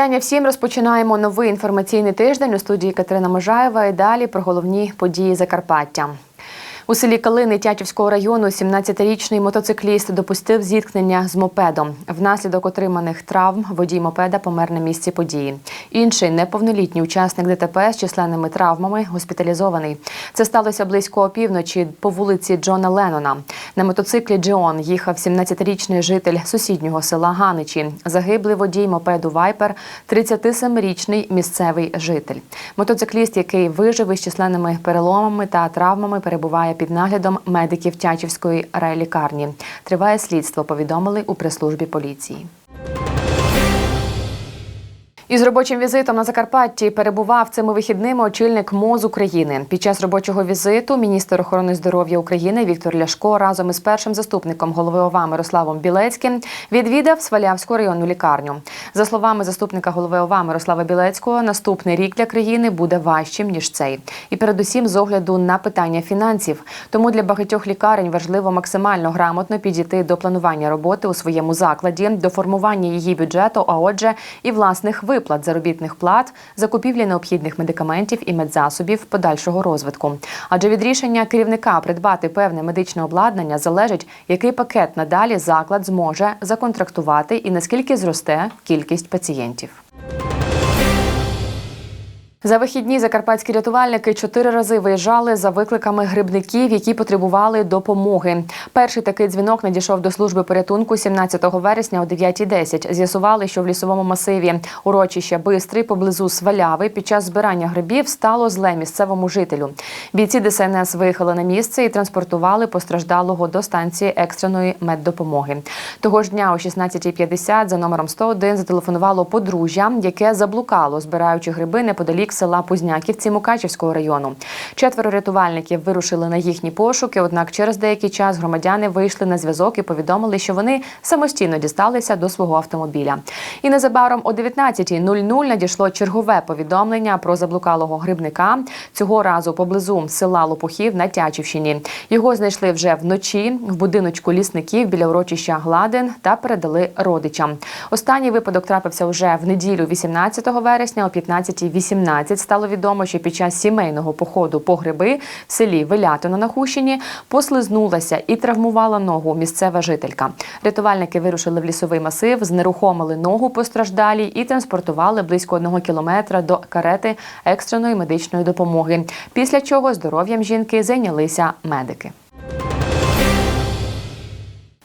Вітання всім. Розпочинаємо новий інформаційний тиждень у студії Катерина Можаєва. І далі про головні події Закарпаття. У селі Калини Тячівського району 17-річний мотоцикліст допустив зіткнення з мопедом. Внаслідок отриманих травм водій мопеда помер на місці події. Інший неповнолітній учасник ДТП з численними травмами госпіталізований. Це сталося близько опівночі по вулиці Джона Леннона. На мотоциклі Джеон їхав 17-річний житель сусіднього села Ганичі. Загиблий водій мопеду Вайпер, 37-річний місцевий житель. Мотоцикліст, який вижив із численними переломами та травмами, перебуває під наглядом медиків Тячівської райлікарні. Триває слідство. Повідомили у прес-службі поліції. Із робочим візитом на Закарпатті перебував цими вихідними очільник МОЗ України. Під час робочого візиту міністр охорони здоров'я України Віктор Ляшко разом із першим заступником голови ОВА Мирославом Білецьким відвідав Свалявську районну лікарню. За словами заступника голови ОВА Мирослава Білецького, наступний рік для країни буде важчим ніж цей, і передусім з огляду на питання фінансів. Тому для багатьох лікарень важливо максимально грамотно підійти до планування роботи у своєму закладі, до формування її бюджету, а отже, і власних виплат виплат заробітних плат, закупівлі необхідних медикаментів і медзасобів подальшого розвитку. Адже від рішення керівника придбати певне медичне обладнання залежить, який пакет надалі заклад зможе законтрактувати і наскільки зросте кількість пацієнтів. За вихідні закарпатські рятувальники чотири рази виїжджали за викликами грибників, які потребували допомоги. Перший такий дзвінок надійшов до служби порятунку 17 вересня о 9.10. З'ясували, що в лісовому масиві урочища Бистрий поблизу Сваляви під час збирання грибів стало зле місцевому жителю. Бійці ДСНС виїхали на місце і транспортували постраждалого до станції екстреної меддопомоги. Того ж дня о 16.50 за номером 101 зателефонувало подружжя, яке заблукало, збираючи гриби неподалік села Пузняківці Мукачівського району. Четверо рятувальників вирушили на їхні пошуки. Однак, через деякий час громадяни вийшли на зв'язок і повідомили, що вони самостійно дісталися до свого автомобіля. І незабаром о 19.00 надійшло чергове повідомлення про заблукалого грибника. Цього разу поблизу села Лопухів на Тячівщині. Його знайшли вже вночі в будиночку лісників біля урочища Гладин та передали родичам. Останній випадок трапився вже в неділю, 18 вересня, о 15.18. Стало відомо, що під час сімейного походу по гриби в селі Велятино на Хущині послизнулася і травмувала ногу місцева жителька. Рятувальники вирушили в лісовий масив, знерухомили ногу постраждалій і транспортували близько одного кілометра до карети екстреної медичної допомоги. Після чого здоров'ям жінки зайнялися медики.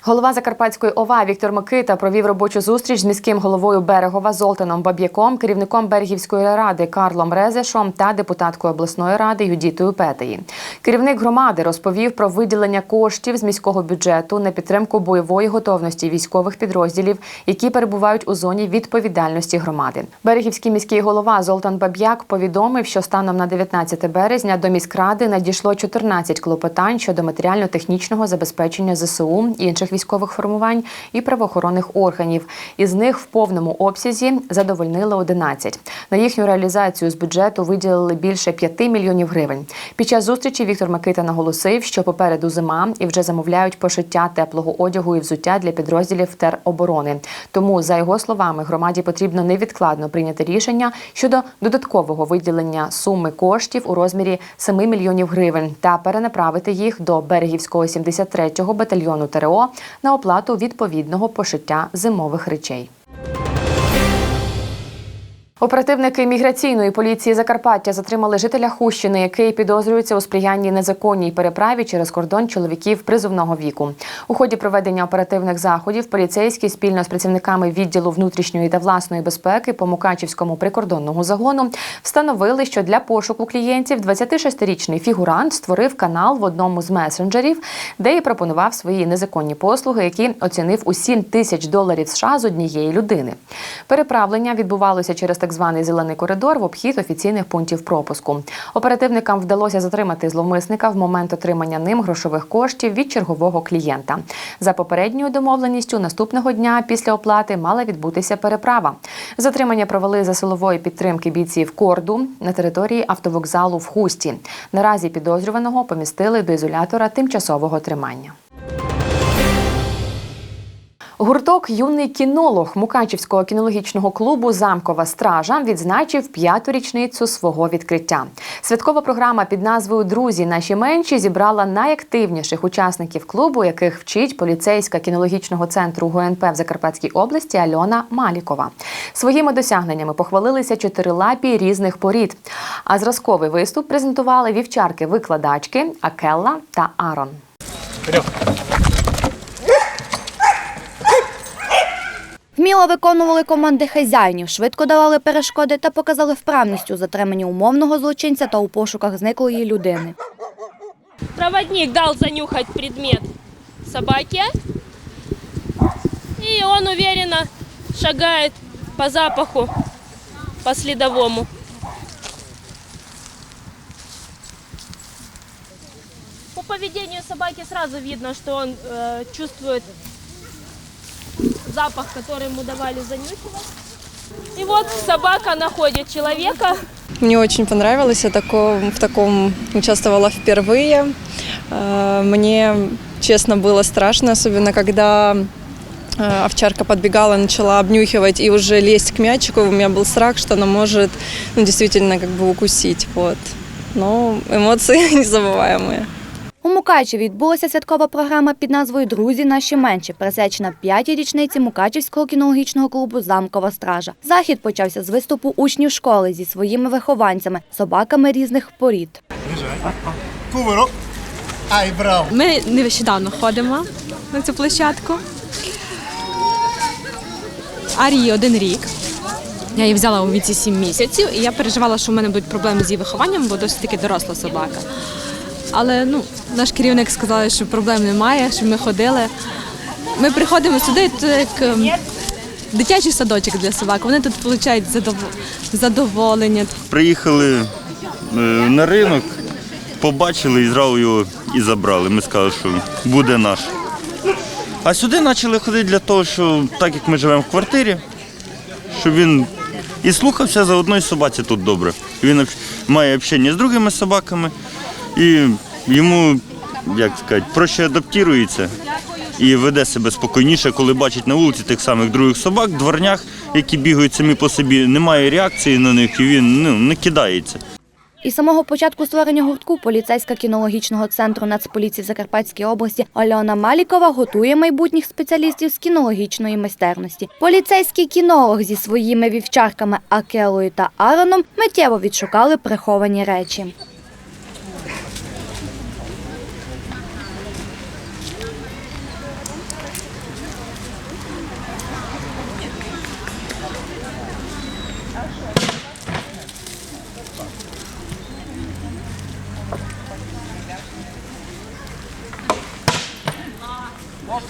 Голова Закарпатської ОВА Віктор Микита провів робочу зустріч з міським головою Берегова Золтаном Баб'яком, керівником Берегівської ради Карлом Резешом та депутаткою обласної ради Юдітою Петеї. Керівник громади розповів про виділення коштів з міського бюджету на підтримку бойової готовності військових підрозділів, які перебувають у зоні відповідальності громади. Берегівський міський голова Золтан Баб'як повідомив, що станом на 19 березня до міськради надійшло 14 клопотань щодо матеріально-технічного забезпечення ЗСУ і інших військових формувань і правоохоронних органів. Із них в повному обсязі задовольнили 11. На їхню реалізацію з бюджету виділили більше 5 мільйонів гривень. Під час зустрічі Віктор Микита наголосив, що попереду зима і вже замовляють пошиття теплого одягу і взуття для підрозділів тероборони. Тому, за його словами, громаді потрібно невідкладно прийняти рішення щодо додаткового виділення суми коштів у розмірі 7 мільйонів гривень та перенаправити їх до берегівського 73-го батальйону ТРО на оплату відповідного пошиття зимових речей. Оперативники міграційної поліції Закарпаття затримали жителя Хущини, який підозрюється у сприянні незаконній переправі через кордон чоловіків призовного віку. У ході проведення оперативних заходів поліцейські спільно з працівниками відділу внутрішньої та власної безпеки по Мукачівському прикордонному загону встановили, що для пошуку клієнтів 26-річний фігурант створив канал в одному з месенджерів, де і пропонував свої незаконні послуги, які оцінив у 7 тисяч доларів США з однієї людини. Переправлення відбувалося через так званий зелений коридор в обхід офіційних пунктів пропуску. Оперативникам вдалося затримати зловмисника в момент отримання ним грошових коштів від чергового клієнта. За попередньою домовленістю, наступного дня після оплати мала відбутися переправа. Затримання провели за силової підтримки бійців корду на території автовокзалу в Хусті. Наразі підозрюваного помістили до ізолятора тимчасового тримання. Гурток Юний кінолог Мукачівського кінологічного клубу Замкова стража відзначив п'яту річницю свого відкриття. Святкова програма під назвою Друзі наші менші зібрала найактивніших учасників клубу, яких вчить поліцейська кінологічного центру ГУНП в Закарпатській області Альона Малікова. Своїми досягненнями похвалилися чотирилапі різних порід. А зразковий виступ презентували вівчарки-викладачки Акелла та Арон. Вміло виконували команди хазяїнів, швидко давали перешкоди та показали вправність у затриманні умовного злочинця та у пошуках зниклої людини. Проводник дал занюхать предмет собаке, и он уверенно шагает по запаху, по следовому. По поведению собаки сразу видно, что он э, чувствует запах, который ему давали занюхивать. И вот собака находит человека, Мне очень понравилось, я тако- в таком участвовала впервые. Э, Мне, честно, было страшно, особенно когда э, овчарка подбегала, начала обнюхивать и уже лезть к мячику. У меня был страх, что она может ну, действительно как бы укусить. Вот. Но эмоции незабываемые. У Мукачеві відбулася святкова програма під назвою Друзі наші менші, присвячена п'ятій річниці Мукачівського кінологічного клубу Замкова стража. Захід почався з виступу учнів школи зі своїми вихованцями, собаками різних порід. Кувырок. Ай, браво. Ми нещодавно ходимо на цю площадку. Арії один рік. Я її взяла у віці 7 місяців, і я переживала, що в мене будуть проблеми з її вихованням, бо досить таки доросла собака. Але ну, наш керівник сказав, що проблем немає, що ми ходили. Ми приходимо сюди, це як ем, дитячий садочок для собак. Вони тут отримують задоволення. Приїхали е, на ринок, побачили і зразу його і забрали. Ми сказали, що буде наш. А сюди почали ходити для того, що так як ми живемо в квартирі, щоб він і слухався за одної собаці тут добре. Він має общення з другими собаками і йому, як сказати, проще адаптується і веде себе спокійніше, коли бачить на вулиці тих самих других собак, дворнях, які бігають самі по собі, немає реакції на них, і він ну, не кидається. Із самого початку створення гуртку поліцейська кінологічного центру Нацполіції в Закарпатській області Альона Малікова готує майбутніх спеціалістів з кінологічної майстерності. Поліцейський кінолог зі своїми вівчарками Акелою та Ароном миттєво відшукали приховані речі.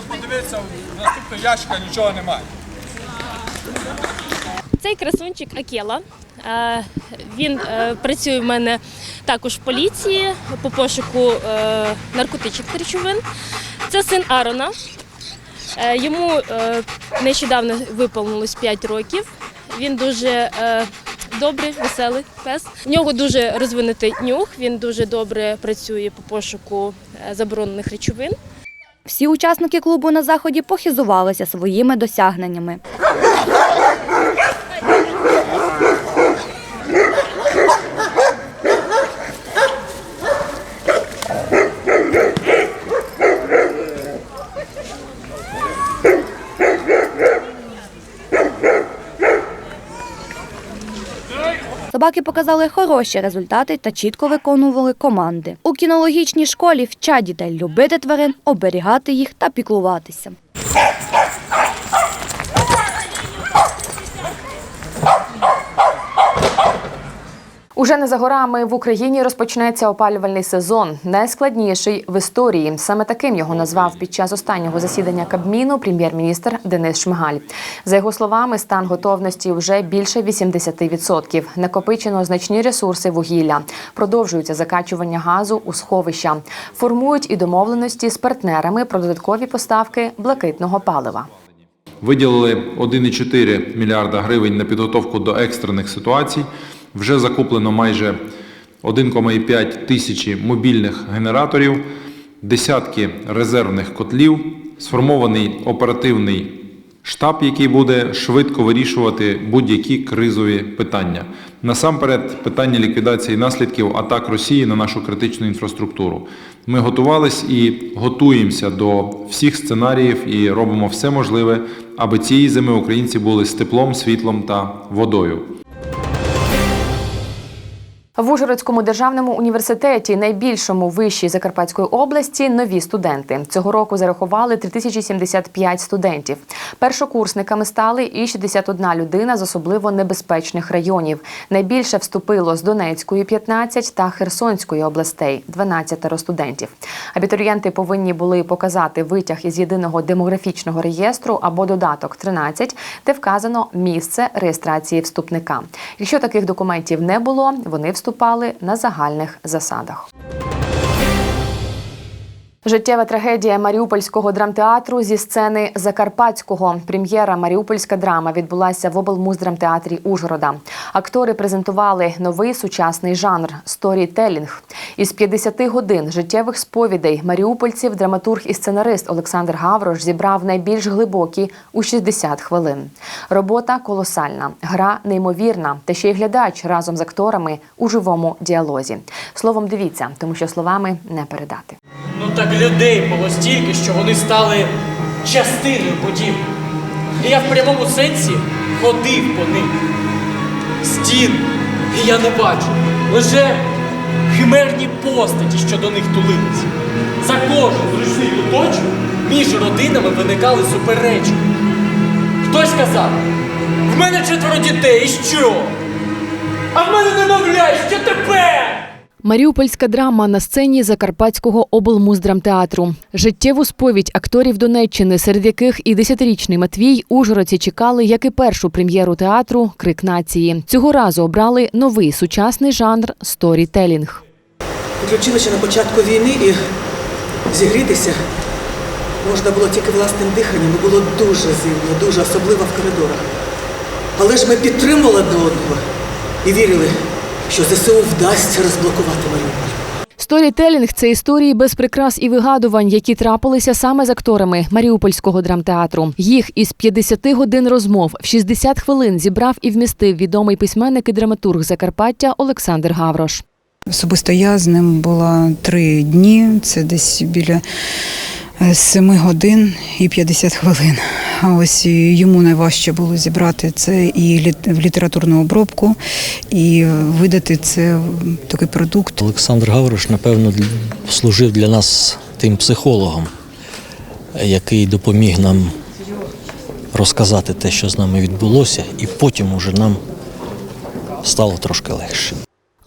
Подивитися, наступного ящика нічого немає. Цей красунчик Акела. Е, Він е, працює в мене також в поліції по пошуку е, наркотичних речовин. Це син Арона. Йому нещодавно виповнилось 5 років. Він дуже добрий, веселий пес. В нього дуже розвинутий нюх. Він дуже добре працює по пошуку заборонених речовин. Всі учасники клубу на заході похизувалися своїми досягненнями. Собаки показали хороші результати та чітко виконували команди. Кінологічній школі вчать дітей любити тварин, оберігати їх та піклуватися. Уже не за горами в Україні розпочнеться опалювальний сезон, найскладніший в історії. Саме таким його назвав під час останнього засідання Кабміну прем'єр-міністр Денис Шмигаль. За його словами, стан готовності вже більше 80%. Накопичено значні ресурси вугілля, продовжується закачування газу у сховища, формують і домовленості з партнерами про додаткові поставки блакитного палива. Виділили 1,4 мільярда гривень на підготовку до екстрених ситуацій. Вже закуплено майже 1,5 тисячі мобільних генераторів, десятки резервних котлів сформований оперативний штаб, який буде швидко вирішувати будь-які кризові питання. Насамперед, питання ліквідації наслідків атак Росії на нашу критичну інфраструктуру. Ми готувались і готуємося до всіх сценаріїв і робимо все можливе, аби цієї зими українці були з теплом, світлом та водою. В Ужгородському державному університеті, найбільшому виші Закарпатської області, нові студенти. Цього року зарахували 3075 студентів. Першокурсниками стали і 61 людина з особливо небезпечних районів. Найбільше вступило з Донецької 15 та Херсонської областей 12 студентів. Абітурієнти повинні були показати витяг із єдиного демографічного реєстру або додаток 13, де вказано місце реєстрації вступника. Якщо таких документів не було, вони вступали на загальних засадах. Життєва трагедія Маріупольського драмтеатру зі сцени Закарпатського. Прем'єра Маріупольська драма відбулася в облмуздрамтеатрі Ужгорода. Актори презентували новий сучасний жанр сторітелінг. Із 50 годин життєвих сповідей маріупольців драматург і сценарист Олександр Гаврош зібрав найбільш глибокі у 60 хвилин. Робота колосальна, гра неймовірна, та ще й глядач разом з акторами у живому діалозі. Словом, дивіться, тому що словами не передати. Ну так людей було стільки, що вони стали частиною будівлі. І я в прямому сенсі ходив по них. Стін, і я не бачу. Лише химерні постаті, що до них тулилися. За кожен зручний куточок між родинами виникали суперечки. Хтось сказав, в мене четверо дітей, і що? А в мене немовля, що тепер? Маріупольська драма на сцені Закарпатського облмуздрамтеатру. Життєву сповідь акторів Донеччини, серед яких і десятирічний Матвій Ужгородці чекали, як і першу прем'єру театру Крик нації. Цього разу обрали новий сучасний жанр сторітелінг. Підключилися на початку війни і зігрітися можна було тільки власним диханням. Було дуже зимно, дуже особливо в коридорах. Але ж ми підтримували одне одного і вірили, що ЗСУ вдасться розблокувати Маріуполь. Сторітелінг це історії без прикрас і вигадувань, які трапилися саме з акторами Маріупольського драмтеатру. Їх із 50 годин розмов в 60 хвилин зібрав і вмістив відомий письменник і драматург Закарпаття Олександр Гаврош. Особисто я з ним була три дні, це десь біля е, семи годин і 50 хвилин. Ось йому найважче було зібрати це і в літературну обробку, і видати це такий продукт. Олександр Гаврош, напевно, служив для нас тим психологом, який допоміг нам розказати те, що з нами відбулося, і потім уже нам стало трошки легше.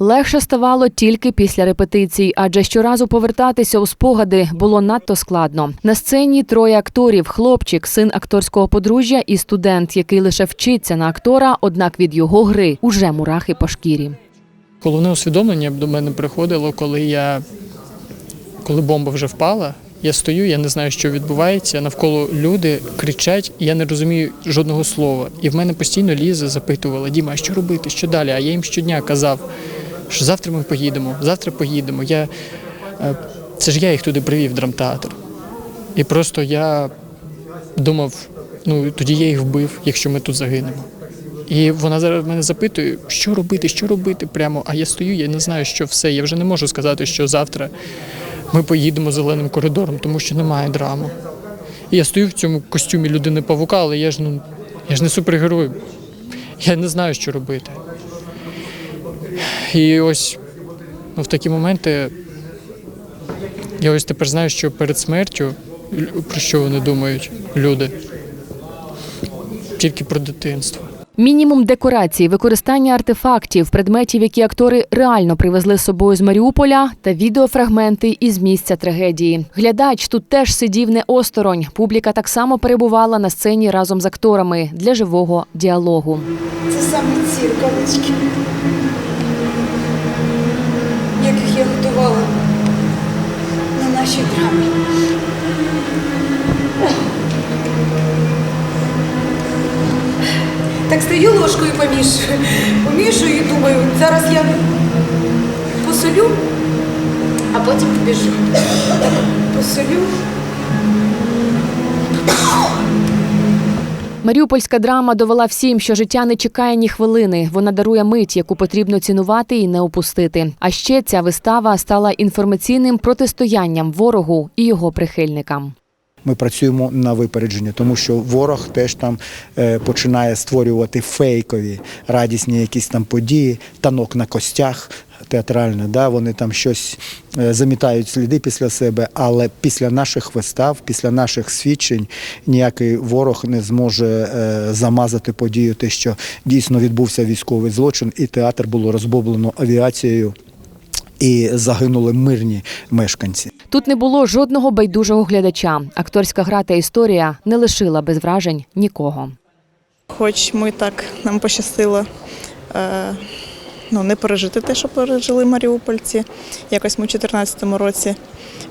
Легше ставало тільки після репетицій, адже щоразу повертатися у спогади було надто складно. На сцені троє акторів: хлопчик, син акторського подружжя і студент, який лише вчиться на актора, однак від його гри уже мурахи по шкірі. Головне усвідомлення до мене приходило, коли я коли бомба вже впала. Я стою, я не знаю, що відбувається. Навколо люди кричать, я не розумію жодного слова. І в мене постійно Ліза запитувала: Діма, а що робити? Що далі? А я їм щодня казав, що завтра ми поїдемо, завтра поїдемо. Я, е, це ж я їх туди привів в драмтеатр. І просто я думав, ну тоді я їх вбив, якщо ми тут загинемо. І вона зараз мене запитує, що робити, що робити прямо. А я стою, я не знаю, що все. Я вже не можу сказати, що завтра ми поїдемо зеленим коридором, тому що немає драми. І я стою в цьому костюмі людини павука, але я ж ну я ж не супергерой. Я не знаю, що робити. І ось ну, в такі моменти я ось тепер знаю, що перед смертю про що вони думають, люди. Тільки про дитинство. Мінімум декорацій, використання артефактів, предметів, які актори реально привезли з собою з Маріуполя, та відеофрагменти із місця трагедії. Глядач тут теж сидів не осторонь. Публіка так само перебувала на сцені разом з акторами для живого діалогу. Це саме ці на нашій драмі. Так стою ложкою помішую, помішую і думаю, зараз я посолю, а потім побіжу. Так посолю, Маріупольська драма довела всім, що життя не чекає ні хвилини. Вона дарує мить, яку потрібно цінувати і не опустити. А ще ця вистава стала інформаційним протистоянням ворогу і його прихильникам. Ми працюємо на випередження, тому що ворог теж там е, починає створювати фейкові радісні якісь там події, танок на костях театрально. Да, вони там щось е, замітають сліди після себе, але після наших вистав, після наших свідчень ніякий ворог не зможе е, замазати подію, те, що дійсно відбувся військовий злочин, і театр було розбомблено авіацією. І загинули мирні мешканці. Тут не було жодного байдужого глядача. Акторська гра та історія не лишила без вражень нікого. Хоч ми так нам пощастило е, ну, не пережити те, що пережили маріупольці. Якось ми у 2014 році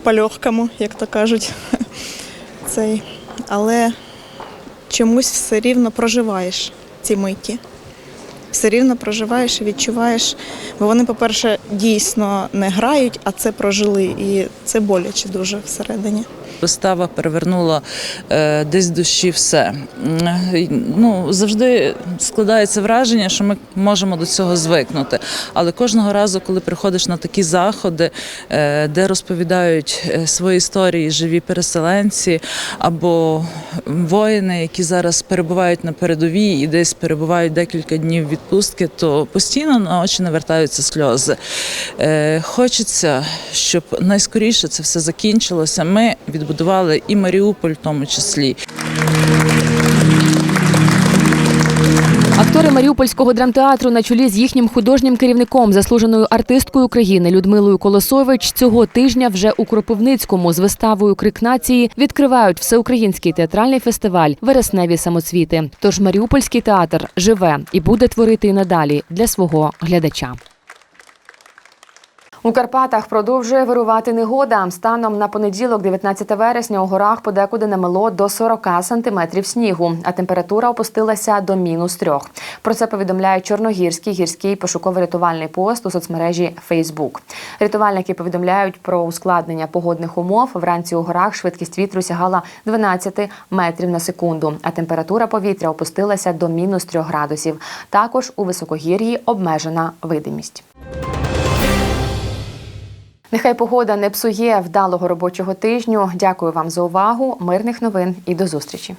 по-легкому, як то кажуть. Цей. Але чомусь все рівно проживаєш ці миті. Все рівно проживаєш і відчуваєш, бо вони, по-перше, дійсно не грають, а це прожили. І це боляче дуже всередині. Вистава перевернула е, десь душі все. Ну, завжди складається враження, що ми можемо до цього звикнути. Але кожного разу, коли приходиш на такі заходи, е, де розповідають е, свої історії живі переселенці або воїни, які зараз перебувають на передовій і десь перебувають декілька днів відпустки, то постійно на очі навертаються сльози. Е, Хочеться, щоб найскоріше це все закінчилося. Ми відбудували і Маріуполь, в тому числі. Актори Маріупольського драмтеатру на чолі з їхнім художнім керівником, заслуженою артисткою України Людмилою Колосович, цього тижня вже у Кропивницькому з виставою Крик нації відкривають всеукраїнський театральний фестиваль Вересневі самоцвіти. Тож Маріупольський театр живе і буде творити і надалі для свого глядача. У Карпатах продовжує вирувати негода. Станом на понеділок, 19 вересня, у горах подекуди намело до 40 сантиметрів снігу, а температура опустилася до мінус трьох. Про це повідомляє Чорногірський гірський пошуково-рятувальний пост у соцмережі Facebook. Рятувальники повідомляють про ускладнення погодних умов. Вранці у горах швидкість вітру сягала 12 метрів на секунду, а температура повітря опустилася до мінус 3 градусів. Також у високогір'ї обмежена видимість. Нехай погода не псує вдалого робочого тижню. Дякую вам за увагу. Мирних новин і до зустрічі.